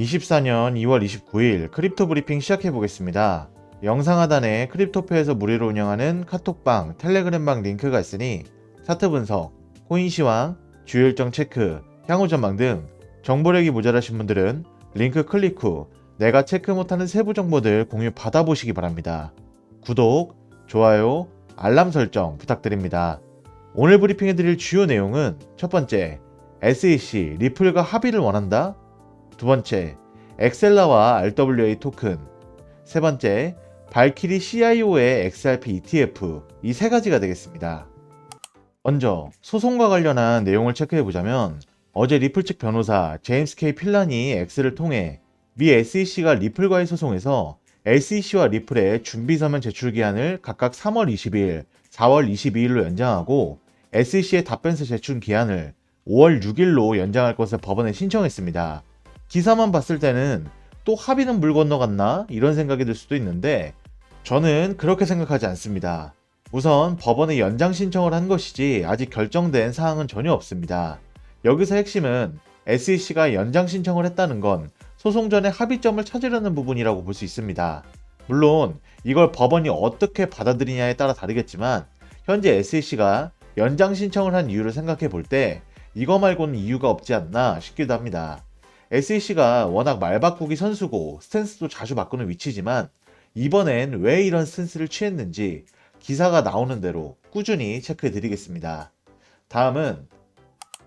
24년 2월 29일 크립토 브리핑 시작해 보겠습니다. 영상 하단에 크립토페에서 무료로 운영하는 카톡방, 텔레그램방 링크가 있으니 차트 분석, 코인 시황, 주요 일정 체크, 향후 전망 등 정보력이 모자라신 분들은 링크 클릭 후 내가 체크 못하는 세부 정보들 공유 받아보시기 바랍니다. 구독, 좋아요, 알람 설정 부탁드립니다. 오늘 브리핑해드릴 주요 내용은 첫 번째, SEC 리플과 합의를 원한다? 두 번째, 엑셀라와 RWA 토큰. 세 번째, 발키리 CIO의 XRP ETF. 이 세 가지가 되겠습니다. 먼저, 소송과 관련한 내용을 체크해 보자면, 어제 리플 측 변호사 제임스 K 필란이 X를 통해 미 SEC가 리플과의 소송에서 SEC와 리플의 준비 서면 제출 기한을 각각 3월 20일, 4월 22일로 연장하고 SEC의 답변서 제출 기한을 5월 6일로 연장할 것을 법원에 신청했습니다. 기사만 봤을 때는 또 합의는 물 건너갔나? 이런 생각이 들 수도 있는데 저는 그렇게 생각하지 않습니다. 우선 법원에 연장 신청을 한 것이지 아직 결정된 사항은 전혀 없습니다. 여기서 핵심은 SEC가 연장 신청을 했다는 건 소송 전에 합의점을 찾으려는 부분이라고 볼 수 있습니다. 물론 이걸 법원이 어떻게 받아들이냐에 따라 다르겠지만 현재 SEC가 연장 신청을 한 이유를 생각해 볼 때 이거 말고는 이유가 없지 않나 싶기도 합니다. SEC가 워낙 말 바꾸기 선수고 스탠스도 자주 바꾸는 위치지만 이번엔 왜 이런 스탠스를 취했는지 기사가 나오는 대로 꾸준히 체크해 드리겠습니다. 다음은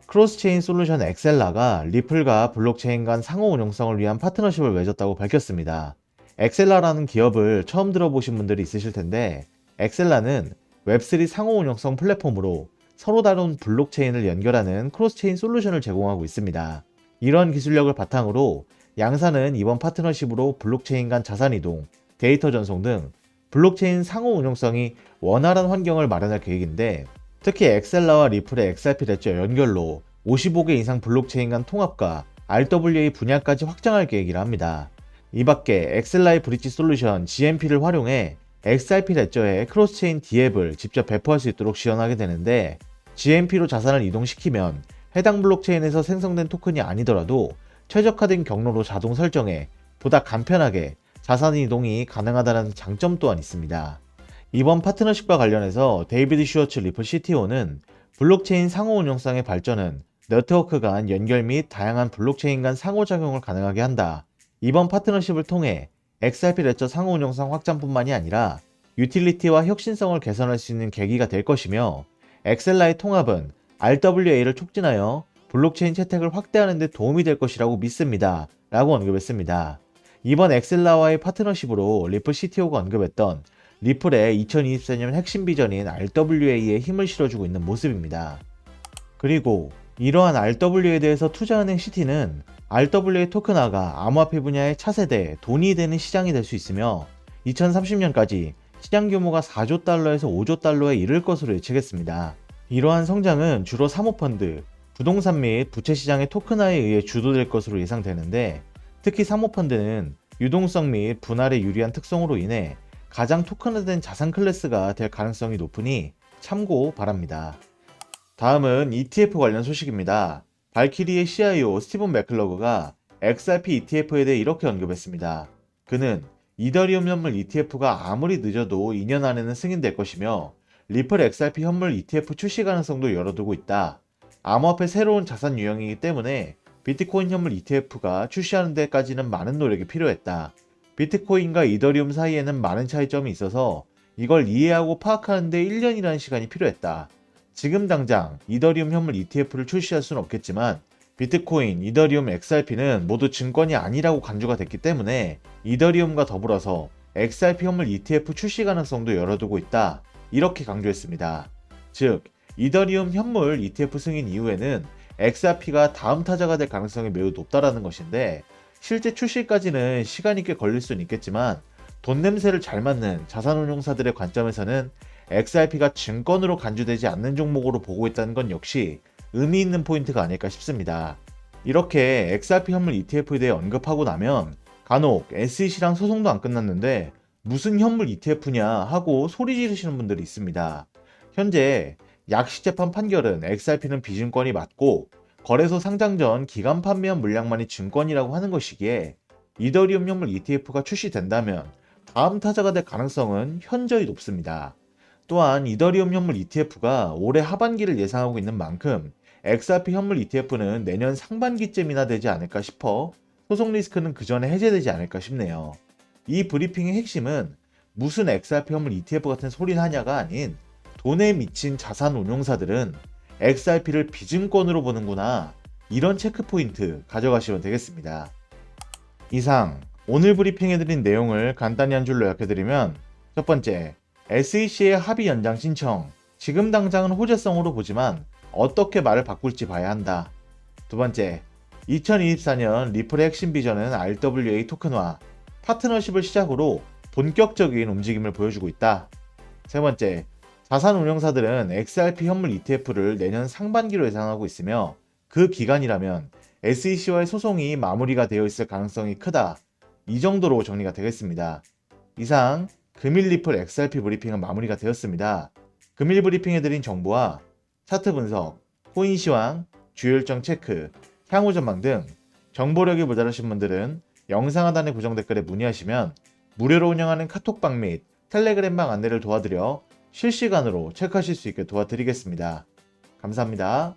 크로스체인 솔루션 엑셀라가 리플과 블록체인 간 상호 운용성을 위한 파트너십을 맺었다고 밝혔습니다. 엑셀라라는 기업을 처음 들어보신 분들이 있으실 텐데 엑셀라는 웹3 상호 운용성 플랫폼으로 서로 다른 블록체인을 연결하는 크로스체인 솔루션을 제공하고 있습니다. 이런 기술력을 바탕으로 양사는 이번 파트너십으로 블록체인 간 자산 이동, 데이터 전송 등 블록체인 상호 운용성이 원활한 환경을 마련할 계획인데 특히 엑셀라와 리플의 XRP 레저 연결로 55개 이상 블록체인 간 통합과 RWA 분야까지 확장할 계획이라 합니다. 이 밖에 엑셀라의 브릿지 솔루션 GMP를 활용해 XRP 레저에 크로스체인 D앱을 직접 배포할 수 있도록 지원하게 되는데 GMP로 자산을 이동시키면 해당 블록체인에서 생성된 토큰이 아니더라도 최적화된 경로로 자동 설정해 보다 간편하게 자산 이동이 가능하다는 장점 또한 있습니다. 이번 파트너십과 관련해서 데이비드 슈어츠 리플 CTO는 블록체인 상호 운용성의 발전은 네트워크 간 연결 및 다양한 블록체인 간 상호작용을 가능하게 한다. 이번 파트너십을 통해 XRP 레저 상호 운용성 확장뿐만이 아니라 유틸리티와 혁신성을 개선할 수 있는 계기가 될 것이며 엑셀라의 통합은 RWA를 촉진하여 블록체인 채택을 확대하는 데 도움이 될 것이라고 믿습니다. 라고 언급했습니다. 이번 엑셀라와의 파트너십으로 리플 CTO가 언급했던 리플의 2024년 핵심 비전인 RWA에 힘을 실어주고 있는 모습입니다. 그리고 이러한 RWA에 대해서 투자은행 시티는 RWA 토큰화가 암호화폐 분야의 차세대 돈이 되는 시장이 될 수 있으며 2030년까지 시장 규모가 4조 달러에서 5조 달러에 이를 것으로 예측했습니다. 이러한 성장은 주로 사모펀드, 부동산 및 부채 시장의 토큰화에 의해 주도될 것으로 예상되는데 특히 사모펀드는 유동성 및 분할에 유리한 특성으로 인해 가장 토큰화된 자산 클래스가 될 가능성이 높으니 참고 바랍니다. 다음은 ETF 관련 소식입니다. 발키리의 CIO 스티븐 맥클러그가 XRP ETF에 대해 이렇게 언급했습니다. 그는 이더리움 현물 ETF가 아무리 늦어도 2년 안에는 승인될 것이며 리플 XRP 현물 ETF 출시 가능성도 열어두고 있다. 암호화폐 새로운 자산 유형이기 때문에 비트코인 현물 ETF가 출시하는 데까지는 많은 노력이 필요했다. 비트코인과 이더리움 사이에는 많은 차이점이 있어서 이걸 이해하고 파악하는데 1년이라는 시간이 필요했다. 지금 당장 이더리움 현물 ETF를 출시할 수는 없겠지만 비트코인, 이더리움, XRP는 모두 증권이 아니라고 간주가 됐기 때문에 이더리움과 더불어서 XRP 현물 ETF 출시 가능성도 열어두고 있다. 이렇게 강조했습니다. 즉, 이더리움 현물 ETF 승인 이후에는 XRP가 다음 타자가 될 가능성이 매우 높다라는 것인데 실제 출시까지는 시간이 꽤 걸릴 수는 있겠지만 돈 냄새를 잘 맡는 자산운용사들의 관점에서는 XRP가 증권으로 간주되지 않는 종목으로 보고 있다는 건 역시 의미 있는 포인트가 아닐까 싶습니다. 이렇게 XRP 현물 ETF에 대해 언급하고 나면 간혹 SEC랑 소송도 안 끝났는데 무슨 현물 ETF냐 하고 소리 지르시는 분들이 있습니다. 현재 약식 재판 판결은 XRP는 비증권이 맞고 거래소 상장 전 기간 판매한 물량만이 증권이라고 하는 것이기에 이더리움 현물 ETF가 출시된다면 다음 타자가 될 가능성은 현저히 높습니다. 또한 이더리움 현물 ETF가 올해 하반기를 예상하고 있는 만큼 XRP 현물 ETF는 내년 상반기쯤이나 되지 않을까 싶어 소송 리스크는 그 전에 해제되지 않을까 싶네요. 이 브리핑의 핵심은 무슨 XRP 현물 ETF 같은 소리를 하냐가 아닌 돈에 미친 자산 운용사들은 XRP를 비증권으로 보는구나 이런 체크 포인트 가져가시면 되겠습니다. 이상 오늘 브리핑해드린 내용을 간단히 한 줄로 요약해드리면 첫 번째 SEC의 합의 연장 신청 지금 당장은 호재성으로 보지만 어떻게 말을 바꿀지 봐야 한다. 두 번째 2024년 리플의 핵심 비전은 RWA 토큰화 파트너십을 시작으로 본격적인 움직임을 보여주고 있다. 세 번째 자산 운용사들은 XRP 현물 ETF를 내년 상반기로 예상하고 있으며 그 기간이라면 SEC와의 소송이 마무리가 되어 있을 가능성이 크다. 이 정도로 정리가 되겠습니다. 이상 금일 리플 XRP 브리핑은 마무리가 되었습니다. 금일 브리핑해드린 정보와 차트 분석, 코인 시황, 주요 일정 체크, 향후 전망 등 정보력이 모자라신 분들은 영상 하단의 고정 댓글에 문의하시면 무료로 운영하는 카톡방 및 텔레그램방 안내를 도와드려 실시간으로 체크하실 수 있게 도와드리겠습니다. 감사합니다.